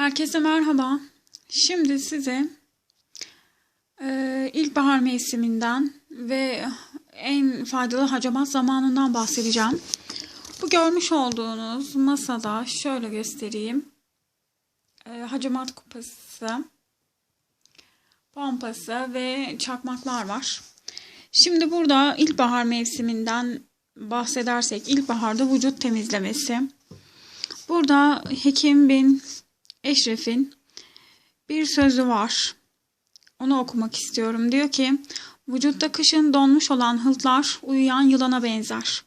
Herkese merhaba. Şimdi size e, ilkbahar mevsiminden ve en faydalı hacamat zamanından bahsedeceğim. Bu görmüş olduğunuz masada şöyle göstereyim. E, hacamat kupası, pompası ve çakmaklar var. Şimdi burada ilkbahar mevsiminden bahsedersek ilkbaharda vücut temizlemesi. Burada Hekim bin Eşref'in bir sözü var. Onu okumak istiyorum. Diyor ki, vücutta kışın donmuş olan hıltlar uyuyan yılana benzer.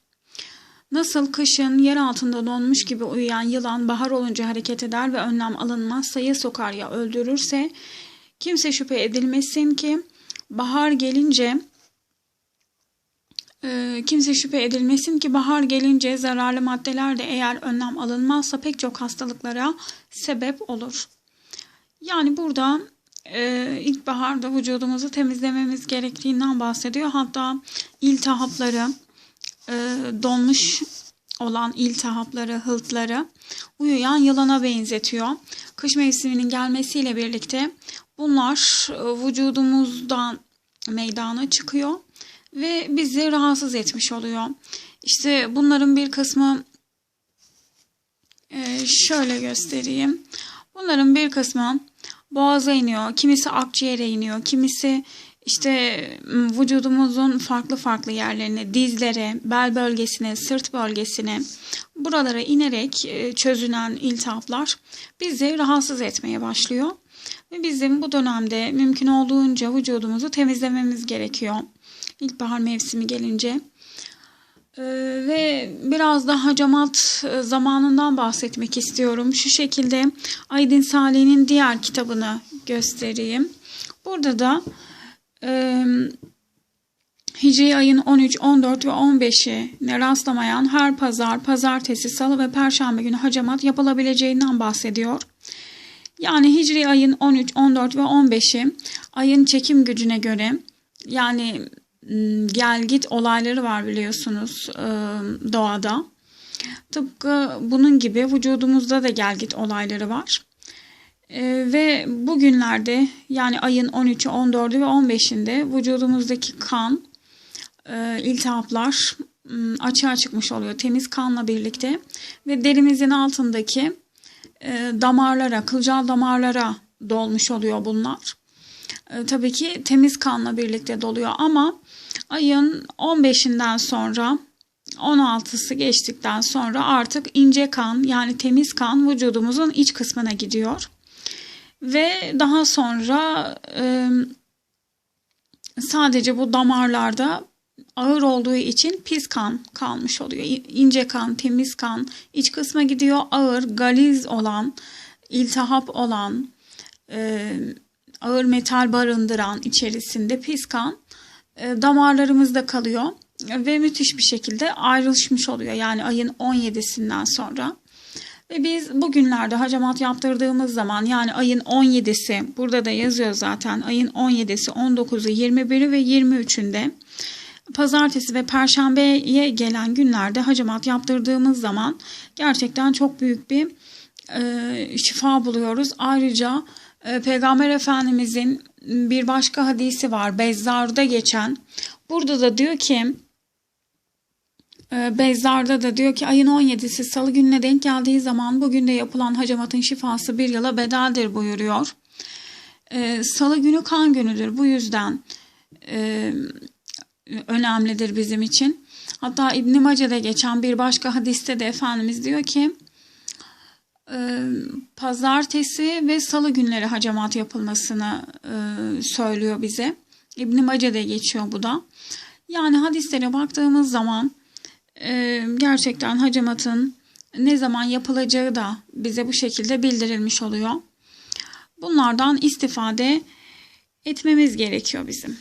Nasıl kışın yer altında donmuş gibi uyuyan yılan bahar olunca hareket eder ve önlem alınmazsa ya sokar ya öldürürse, kimse şüphe edilmesin ki bahar gelince kimse şüphe edilmesin ki bahar gelince zararlı maddeler de eğer önlem alınmazsa pek çok hastalıklara sebep olur. Yani burada e, ilkbaharda vücudumuzu temizlememiz gerektiğinden bahsediyor. Hatta iltihapları, e, donmuş olan iltihapları, hıltları uyuyan yılana benzetiyor. Kış mevsiminin gelmesiyle birlikte bunlar e, vücudumuzdan meydana çıkıyor ve bizi rahatsız etmiş oluyor. İşte bunların bir kısmı e, şöyle göstereyim. Bunların bir kısmı boğaza iniyor, kimisi akciğere iniyor, kimisi işte vücudumuzun farklı farklı yerlerine, dizlere, bel bölgesine, sırt bölgesine, buralara inerek e, çözünen iltihaplar bizi rahatsız etmeye başlıyor. Ve bizim bu dönemde mümkün olduğunca vücudumuzu temizlememiz gerekiyor. İlkbahar mevsimi gelince. Ee, ve biraz da hacamat e, zamanından bahsetmek istiyorum. Şu şekilde Aydın Salih'in diğer kitabını göstereyim. Burada da e, Hicri ayın 13, 14 ve 15'ine rastlamayan her pazar, pazartesi, salı ve perşembe günü hacamat yapılabileceğinden bahsediyor. Yani Hicri ayın 13, 14 ve 15'i ayın çekim gücüne göre yani gel git olayları var biliyorsunuz doğada. Tıpkı bunun gibi vücudumuzda da gel git olayları var. Ve bugünlerde yani ayın 13'ü, 14'ü ve 15'inde vücudumuzdaki kan, iltihaplar açığa çıkmış oluyor temiz kanla birlikte ve derimizin altındaki damarlara, kılcal damarlara dolmuş oluyor bunlar. Tabii ki temiz kanla birlikte doluyor ama ayın 15'inden sonra 16'sı geçtikten sonra artık ince kan yani temiz kan vücudumuzun iç kısmına gidiyor. Ve daha sonra e, sadece bu damarlarda ağır olduğu için pis kan kalmış oluyor. İnce kan, temiz kan iç kısma gidiyor. Ağır, galiz olan, iltihap olan, e, ağır metal barındıran içerisinde pis kan e, damarlarımızda kalıyor ve müthiş bir şekilde ayrışmış oluyor. Yani ayın 17'sinden sonra. Ve biz bugünlerde hacamat yaptırdığımız zaman yani ayın 17'si burada da yazıyor zaten ayın 17'si 19'u 21'i ve 23'ünde pazartesi ve perşembeye gelen günlerde hacamat yaptırdığımız zaman gerçekten çok büyük bir e, şifa buluyoruz. Ayrıca Peygamber Efendimizin bir başka hadisi var. Bezzar'da geçen. Burada da diyor ki e, Bezzar'da da diyor ki ayın 17'si salı gününe denk geldiği zaman bugün de yapılan hacamatın şifası bir yıla bedeldir buyuruyor. E, salı günü kan günüdür. Bu yüzden e, önemlidir bizim için. Hatta İbn Mace'de geçen bir başka hadiste de Efendimiz diyor ki pazartesi ve salı günleri hacamat yapılmasını söylüyor bize. İbn Mace'de geçiyor bu da. Yani hadislere baktığımız zaman gerçekten hacamatın ne zaman yapılacağı da bize bu şekilde bildirilmiş oluyor. Bunlardan istifade etmemiz gerekiyor bizim.